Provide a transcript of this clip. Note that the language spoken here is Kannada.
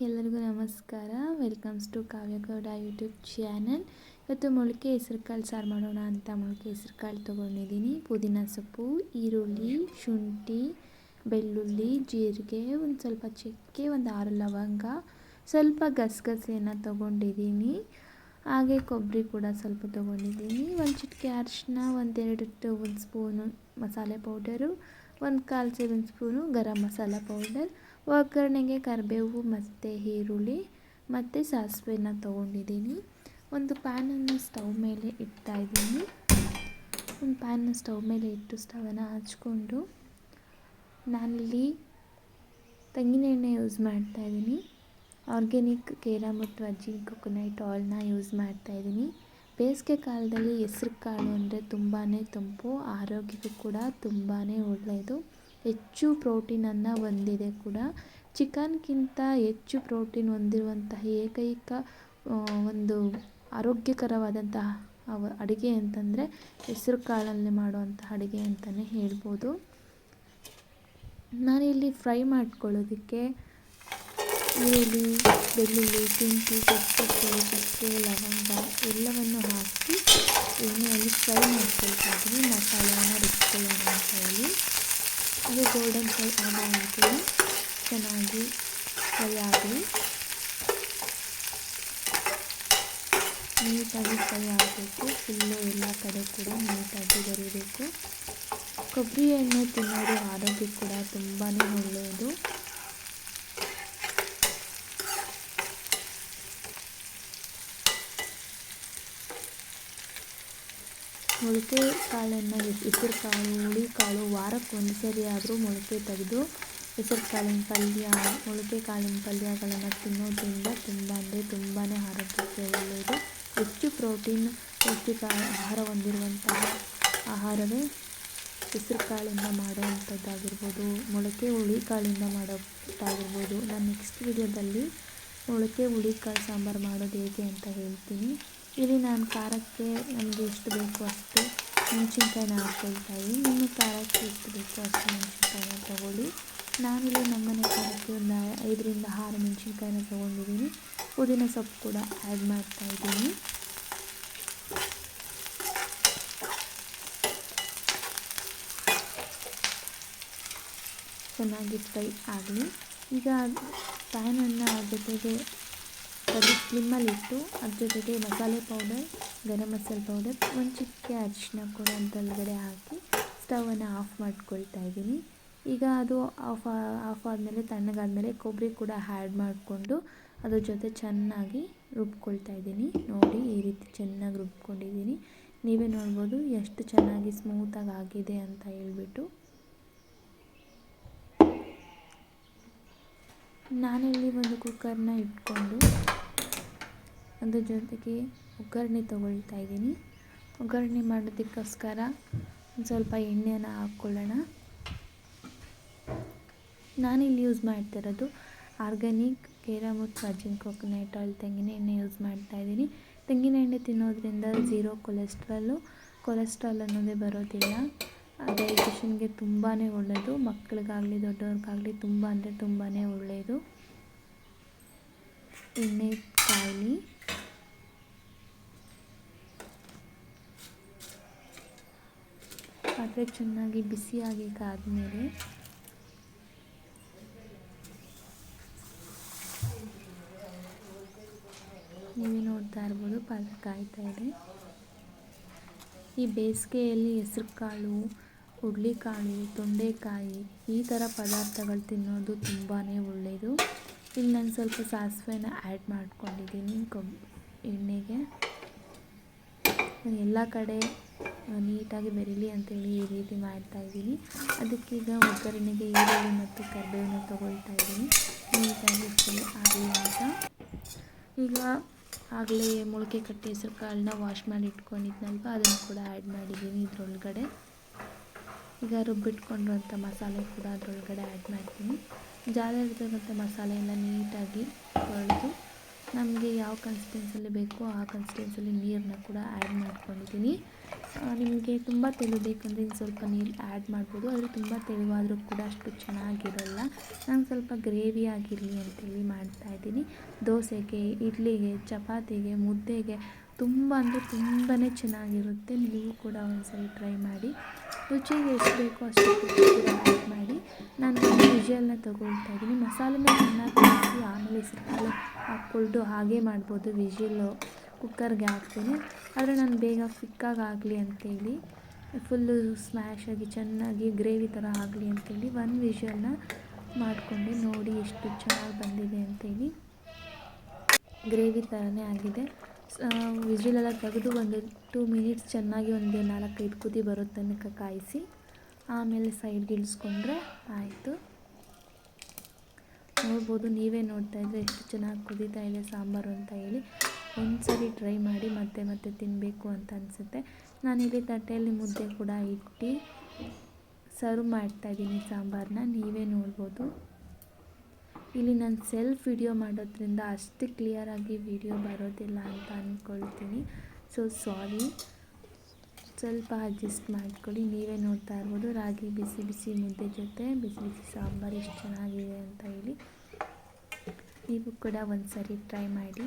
ಎಲ್ಲರಿಗೂ ನಮಸ್ಕಾರ. Welcomes to Kavya Gowda YouTube channel ಇವತ್ತು ಮೊಳಕೆ ಹೆಸರುಕಾಳು ಸಾರು ಮಾಡೋಣ ಅಂತ ಮೊಳಕೆ ಹೆಸರುಕಾಳು ತೊಗೊಂಡಿದ್ದೀನಿ. ಪುದೀನ ಸೊಪ್ಪು, ಈರುಳ್ಳಿ, ಶುಂಠಿ, ಬೆಳ್ಳುಳ್ಳಿ, ಜೀರಿಗೆ, ಒಂದು ಸ್ವಲ್ಪ ಚಕ್ಕೆ, ಒಂದು ಆರು ಲವಂಗ, ಸ್ವಲ್ಪ ಗಸಗಸೆಯನ್ನು ತೊಗೊಂಡಿದ್ದೀನಿ. ಹಾಗೆ ಕೊಬ್ಬರಿ ಕೂಡ ಸ್ವಲ್ಪ ತೊಗೊಂಡಿದ್ದೀನಿ. ಒಂದು ಚಿಟಿಕೆ ಅರಿಶಿನ ಒಂದೆರಡು ಟೇಬಲ್ ಸ್ಪೂನು ಮಸಾಲೆ ಪೌಡರು, ಒಂದು ಕಾಲು table spoon garam masala powder ಒಗ್ಗರಣೆಗೆ ಕರಿಬೇವು ಮತ್ತು ಈರುಳ್ಳಿ ಮತ್ತು ಸಾಸಿವೆನ ತೊಗೊಂಡಿದ್ದೀನಿ. ಒಂದು ಪ್ಯಾನನ್ನು ಸ್ಟವ್ ಮೇಲೆ ಇಡ್ತಾ ಇದ್ದೀನಿ. ಒಂದು ಪ್ಯಾನ್ ಸ್ಟವ್ ಮೇಲೆ ಇಟ್ಟು ಸ್ಟವನ್ನು ಹಚ್ಕೊಂಡು ನಾನಿಲ್ಲಿ ತೆಂಗಿನ ಎಣ್ಣೆ ಯೂಸ್ ಮಾಡ್ತಾಯಿದ್ದೀನಿ ಆರ್ಗ್ಯಾನಿಕ್ ಕೇರ ಮತ್ತು ಅಜ್ಜಿ ಕೊಕೊನಟ್ ಆಯಿಲ್ನ ಯೂಸ್ ಮಾಡ್ತಾಯಿದ್ದೀನಿ ಬೇಸಿಗೆ ಕಾಲದಲ್ಲಿ ಹೆಸ್ರು ಕಾಳು ಅಂದರೆ ತುಂಬಾ ತಂಪು, ಆರೋಗ್ಯಕ್ಕೂ ಕೂಡ ತುಂಬಾ ಒಳ್ಳೆಯದು. ಹೆಚ್ಚು ಪ್ರೋಟೀನನ್ನು ಹೊಂದಿದೆ ಕೂಡ. ಚಿಕನ್ಗಿಂತ ಹೆಚ್ಚು ಪ್ರೋಟೀನ್ ಹೊಂದಿರುವಂತಹ ಏಕೈಕ ಒಂದು ಆರೋಗ್ಯಕರವಾದಂತಹ ಅಡುಗೆ ಅಂತಂದರೆ ಹೆಸರು ಕಾಳಲ್ಲಿ ಮಾಡುವಂತಹ ಅಡುಗೆ ಅಂತಲೇ ಹೇಳ್ಬೋದು. ನಾನಿಲ್ಲಿ ಫ್ರೈ ಮಾಡ್ಕೊಳ್ಳೋದಕ್ಕೆ ಈರುಳ್ಳಿ, ಬೆಳ್ಳುಳ್ಳಿ ಶುಂಠಿ ಸೊಪ್ಪು ಚಕ್ಕೆ ಲವಂಗ ಎಲ್ಲವನ್ನು ಹಾಕಿ ಎಣ್ಣೆಯಲ್ಲಿ ಫ್ರೈ ಮಾಡ್ಕೊಳ್ತಾ ಇದ್ದೀನಿ. ಹೇಳಿ ಅದು ಗೋಲ್ಡನ್ ಫ್ರೈ ಆಗೋ ಚೆನ್ನಾಗಿ ಫ್ರೈ ಆಗಲಿ. ನೀಟಾಗಿ ಫ್ರೈ ಆಗಬೇಕು. ಫುಲ್ಲು ಎಲ್ಲ ಕಡೆ ಕೂಡ ನೀಟಾಗಿ ಬರೀಬೇಕು. ಕೊಬ್ಬರಿ ಎಣ್ಣೆ ತಿನ್ನೋದು ಆರೋಗ್ಯಕ್ಕೆ ಕೂಡ ತುಂಬಾ ಒಳ್ಳೆಯದು. ಮೊಳಕೆ ಕಾಳನ್ನು ಹೆಸರು ಕಾಳು, ಹುಳಿ ಕಾಳು ವಾರಕ್ಕೆ ಒಂದು ಸರಿ ಆದರೂ ಮೊಳಕೆ ತೆಗೆದು ಹೆಸರು ಕಾಳಿನ ಪಲ್ಯ, ಮೊಳಕೆ ಕಾಳಿನ ಪಲ್ಯಗಳನ್ನು ತಿನ್ನೋದ್ರಿಂದ ತುಂಬ ಅಂದರೆ ತುಂಬಾ ಆರೋಗ್ಯಕ್ಕೆ ಒಳ್ಳೆಯದು ಹೆಚ್ಚು ಪ್ರೋಟೀನ್ ಪೌಷ್ಟಿಕ ಆಹಾರ ಹೊಂದಿರುವಂತಹ ಆಹಾರವೇ ಹೆಸರು ಕಾಳಿಂದ ಮಾಡುವಂಥದ್ದಾಗಿರ್ಬೋದು, ಮೊಳಕೆ ಹುಳಿ ಕಾಳಿಂದ ಮಾಡೋದಾಗಿರ್ಬೋದು. ನಾನು ನೆಕ್ಸ್ಟ್ ವಿಡಿಯೋದಲ್ಲಿ ಮೊಳಕೆ ಹುಳಿ ಕಾಳು ಸಾಂಬಾರು ಮಾಡೋದು ಹೇಗೆ ಅಂತ ಹೇಳ್ತೀನಿ. ಇಲ್ಲಿ ನಾನು ಖಾರಕ್ಕೆ ನಮಗೆ ಎಷ್ಟು ಬೇಕು ಅಷ್ಟು ಮೆಣಸಿನ್ಕಾಯಿನ ಹಾಕ್ಕೊಳ್ತಾ ಇದ್ದೀನಿ ನಿಮ್ಮ ಖಾರಕ್ಕೆ ಎಷ್ಟು ಬೇಕು ಅಷ್ಟು ಮೆಣಸಿನ್ಕಾಯಿನ ತೊಗೊಳ್ಳಿ. ನಾನಿಲ್ಲಿ ನಮ್ಮನೆ ಖಾರಕ್ಕೆ ಒಂದು ಐದರಿಂದ ಆರು ಮೆಣಸಿನ್ಕಾಯಿನ ತೊಗೊಂಡಿದ್ದೀನಿ. ಪುದೀನ ಸೊಪ್ಪು ಕೂಡ ಆ್ಯಡ್ ಮಾಡ್ತಾ ಇದ್ದೀನಿ ಚೆನ್ನಾಗಿ ಫ್ರೈ ಆಗಲಿ. ಈಗ ಪ್ಯಾನನ್ನು ಜೊತೆಗೆ ಅದು ಸ್ಲಿಮ್ಮಲ್ಲಿಟ್ಟು ಅದ್ರ ಜೊತೆಗೆ ಮಸಾಲೆ ಪೌಡರ್ ಗರಂ ಮಸಾಲೆ ಪೌಡರ್ ಒಂದು ಚಿಕ್ಕ ಅರಿಶಿನ ಕೂಡ ಅಂತಲ್ಗಡೆ ಹಾಕಿ ಸ್ಟವನ್ನು ಆಫ್ ಮಾಡ್ಕೊಳ್ತಾ ಇದ್ದೀನಿ. ಈಗ ಅದು ಆಫ್ ಆಫ್ ಆದಮೇಲೆ ತಣ್ಣಗಾದಮೇಲೆ ಕೊಬ್ಬರಿ ಕೂಡ ಆ್ಯಡ್ ಮಾಡಿಕೊಂಡು ಅದ್ರ ಜೊತೆ ಚೆನ್ನಾಗಿ ರುಬ್ಕೊಳ್ತಾ ಇದ್ದೀನಿ. ನೋಡಿ ಈ ರೀತಿ ಚೆನ್ನಾಗಿ ರುಬ್ಕೊಂಡಿದ್ದೀನಿ. ನೀವೇ ನೋಡ್ಬೋದು ಎಷ್ಟು ಚೆನ್ನಾಗಿ ಸ್ಮೂತಾಗಿ ಆಗಿದೆ ಅಂತ ಹೇಳ್ಬಿಟ್ಟು. ನಾನಿಲ್ಲಿ ಒಂದು ಕುಕ್ಕರ್ನ ಇಟ್ಕೊಂಡು ಅದ್ರ ಜೊತೆಗೆ ಒಗ್ಗರಣೆ ತೊಗೊಳ್ತಾ ಇದ್ದೀನಿ. ಒಗ್ಗರಣೆ ಮಾಡೋದಕ್ಕೋಸ್ಕರ ಒಂದು ಸ್ವಲ್ಪ ಎಣ್ಣೆನ ಹಾಕ್ಕೊಳ್ಳೋಣ. ನಾನಿಲ್ಲಿ ಯೂಸ್ ಮಾಡ್ತಿರೋದು ಆರ್ಗ್ಯಾನಿಕ್ ಕೇರಮುತ್ ವರ್ಜಿನ್ ಕೋಕೋನಟ್ ಆಯಿಲ್ ತೆಂಗಿನ ಎಣ್ಣೆ ಯೂಸ್ ಮಾಡ್ತಾ ಇದ್ದೀನಿ. ತೆಂಗಿನ ಎಣ್ಣೆ ತಿನ್ನೋದ್ರಿಂದ ಝೀರೋ ಕೊಲೆಸ್ಟ್ರಾಲು ಕೊಲೆಸ್ಟ್ರಾಲ್ ಅನ್ನೋದೇ ಬರೋದಿಲ್ಲ. ಡೈಜೆಷನ್ಗೆ ತುಂಬಾ ಒಳ್ಳೆಯದು ಮಕ್ಕಳಿಗಾಗಲಿ ದೊಡ್ಡವ್ರಿಗಾಗಲಿ ತುಂಬ ಅಂದರೆ ತುಂಬಾ ಒಳ್ಳೆಯದು ಎಣ್ಣೆ, ಕಾಯಿ. ಪಾತ್ರೆ ಚೆನ್ನಾಗಿ ಬಿಸಿಯಾಗಿ ಕಾದ್ಮೇಲೆ ನೀವು ನೋಡ್ತಾ ಇರ್ಬೋದು, ಪಾತ್ರೆ ಕಾಯ್ತಾ ಇದೆ. ಈ ಬೇಸಿಗೆಯಲ್ಲಿ ಹೆಸ್ರು ಕಾಳು ಹುಡ್ಲಿಕಾಳು ತೊಂಡೆಕಾಯಿ ಈ ಥರ ಪದಾರ್ಥಗಳು ತಿನ್ನೋದು ತುಂಬಾ ಒಳ್ಳೆಯದು ಇಲ್ಲಿ ನಾನು ಸ್ವಲ್ಪ ಸಾಸಿವೆನ ಆ್ಯಡ್ ಮಾಡ್ಕೊಂಡಿದ್ದೀನಿ ಕೊಬ್ಬ ಎಣ್ಣೆಗೆ. ಎಲ್ಲ ಕಡೆ ನೀಟಾಗಿ ಬೆರೀಲಿ ಅಂತೇಳಿ ಈ ರೀತಿ ಮಾಡ್ತಾ ಇದ್ದೀನಿ. ಅದಕ್ಕೀಗ ಒಗ್ಗರಣೆಗೆ ಈರುಳ್ಳಿ ಮತ್ತು ಕರಿಬೇವನ್ನ ತೊಗೊಳ್ತಾ ಇದ್ದೀನಿ. ನೀಟಾಗಿ ಆಗಲಿ ಅಂತ. ಈಗ ಆಗಲೇ ಮೊಳಕೆ ಕಟ್ಟಿ ಹೆಸರು ಕಾಳನ್ನ ವಾಶ್ ಮಾಡಿ ಇಟ್ಕೊಂಡಿದ್ನಲ್ವ? ಅದನ್ನು ಕೂಡ ಆ್ಯಡ್ ಮಾಡಿದ್ದೀನಿ ಇದರೊಳಗಡೆ. ಈಗ ರುಬ್ಬಿಟ್ಕೊಂಡಿರುವಂಥ ಮಸಾಲೆ ಕೂಡ ಅದರೊಳಗಡೆ ಆ್ಯಡ್ ಮಾಡ್ತೀನಿ. ಜಾಲ ಇರ್ತಕ್ಕಂಥ ಮಸಾಲೆಯನ್ನು ನೀಟಾಗಿ ತೊಳೆದು ನಮಗೆ ಯಾವ ಕನ್ಸಿಸ್ಟೆನ್ಸಲ್ಲಿ ಬೇಕೋ ಆ ಕನ್ಸಿಸ್ಟೆನ್ಸಲ್ಲಿ ನೀರನ್ನ ಕೂಡ ಆ್ಯಡ್ ಮಾಡ್ಕೊಂಡಿದ್ದೀನಿ. ನಿಮಗೆ ತುಂಬ ತೆಳು ಬೇಕಂದರೆ ಸ್ವಲ್ಪ ನೀರು ಆ್ಯಡ್ ಮಾಡ್ಬೋದು. ಆದರೆ ತುಂಬ ತೆಳುವಾದರೂ ಕೂಡ ಅಷ್ಟು ಚೆನ್ನಾಗಿರಲ್ಲ. ನಾನು ಸ್ವಲ್ಪ ಗ್ರೇವಿ ಆಗಿರಲಿ ಅಂತೇಳಿ ಮಾಡ್ತಾಯಿದ್ದೀನಿ ದೋಸೆಗೆ, ಇಡ್ಲಿಗೆ, ಚಪಾತಿಗೆ, ಮುದ್ದೆಗೆ ತುಂಬ ಅಂದರೆ ತುಂಬಾ ಚೆನ್ನಾಗಿರುತ್ತೆ. ನೀವು ಕೂಡ ಒಂದ್ಸರಿ ಟ್ರೈ ಮಾಡಿ. ರುಚಿಗೆ ಎಷ್ಟು ಬೇಕೋ ಅಷ್ಟು ಆ್ಯಡ್ ಮಾಡಿ. ನಾನು ವಿಜುವಲ್ನ ತೊಗೊಳ್ತಾ ಇದ್ದೀನಿ. ಮಸಾಲೆನ ಚೆನ್ನಾಗಿ ಆಮೇಲೆ ಸ್ವಲ್ಪ ಹಾಕ್ಕೊಂಡು ಹಾಗೆ ಮಾಡ್ಬೋದು ವಿಜಿಲು ಕುಕ್ಕರ್ಗೆ ಹಾಕ್ತೀನಿ. ಆದರೆ ನಾನು ಬೇಗ ಫಿಕ್ಕಾಗಲಿ ಅಂತೇಳಿ, ಫುಲ್ಲು ಸ್ಮ್ಯಾಶ್ ಆಗಿ ಚೆನ್ನಾಗಿ ಗ್ರೇವಿ ಥರ ಆಗಲಿ ಅಂತೇಳಿ ಒಂದು ವಿಷಲ್ನ ಮಾಡಿಕೊಂಡೆ. ನೋಡಿ ಎಷ್ಟು ಚೆನ್ನಾಗಿ ಬಂದಿದೆ ಅಂತೇಳಿ. ಗ್ರೇವಿ ಥರನೇ ಆಗಿದೆ. ವಿಜಿಲೆಲ್ಲ ತೆಗೆದು ಒಂದು ಟೂ ಮಿನಿಟ್ಸ್ ಚೆನ್ನಾಗಿ ಒಂದು ನಾಲ್ಕೈದು ಕುದಿ ಬರೋ ತನಕ ಕಾಯಿಸಿ, ಆಮೇಲೆ ಸೈಡ್ಗೆ ಇಳಿಸ್ಕೊಂಡ್ರೆ ಆಯಿತು. ನೋಡ್ಬೋದು, ನೀವೇ ನೋಡ್ತಾ ಇದ್ದರೆ ಎಷ್ಟು ಚೆನ್ನಾಗಿ ಕುದೀತಾ ಇದೆ ಸಾಂಬಾರು ಅಂತ ಹೇಳಿ. ಒಂದು ಸರಿ ಟ್ರೈ ಮಾಡಿ ಮತ್ತೆ ಮತ್ತೆ ತಿನ್ನಬೇಕು ಅಂತ ಅನಿಸುತ್ತೆ. ನಾನಿಲ್ಲಿ ತಟ್ಟೆಯಲ್ಲಿ ಮುದ್ದೆ ಕೂಡ ಇಟ್ಟು ಸರ್ವ್ ಮಾಡ್ತಾಯಿದ್ದೀನಿ ಸಾಂಬಾರನ್ನ ನೀವೇ ನೋಡ್ಬೋದು. ಇಲ್ಲಿ ನಾನು ಸೆಲ್ಫ್ ವಿಡಿಯೋ ಮಾಡೋದ್ರಿಂದ ಅಷ್ಟು ಕ್ಲಿಯರಾಗಿ ವಿಡಿಯೋ ಬರೋದಿಲ್ಲ ಅಂತ ಅಂದ್ಕೊಳ್ತೀನಿ ಸೊ ಸಾರಿ ಸ್ವಲ್ಪ ಅಡ್ಜಸ್ಟ್ ಮಾಡ್ಕೊಳ್ಳಿ. ನೀವೇ ನೋಡ್ತಾ ಇರ್ಬೋದು. ರಾಗಿ, ಬಿಸಿ ಬಿಸಿ ಮುದ್ದೆ ಜೊತೆ, ಬಿಸಿ ಬಿಸಿ ಸಾಂಬಾರು ಎಷ್ಟು ಚೆನ್ನಾಗಿದೆ ಅಂತ ಹೇಳಿ. ನೀವು ಕೂಡ ಒಂದು ಸರಿ ಟ್ರೈ ಮಾಡಿ.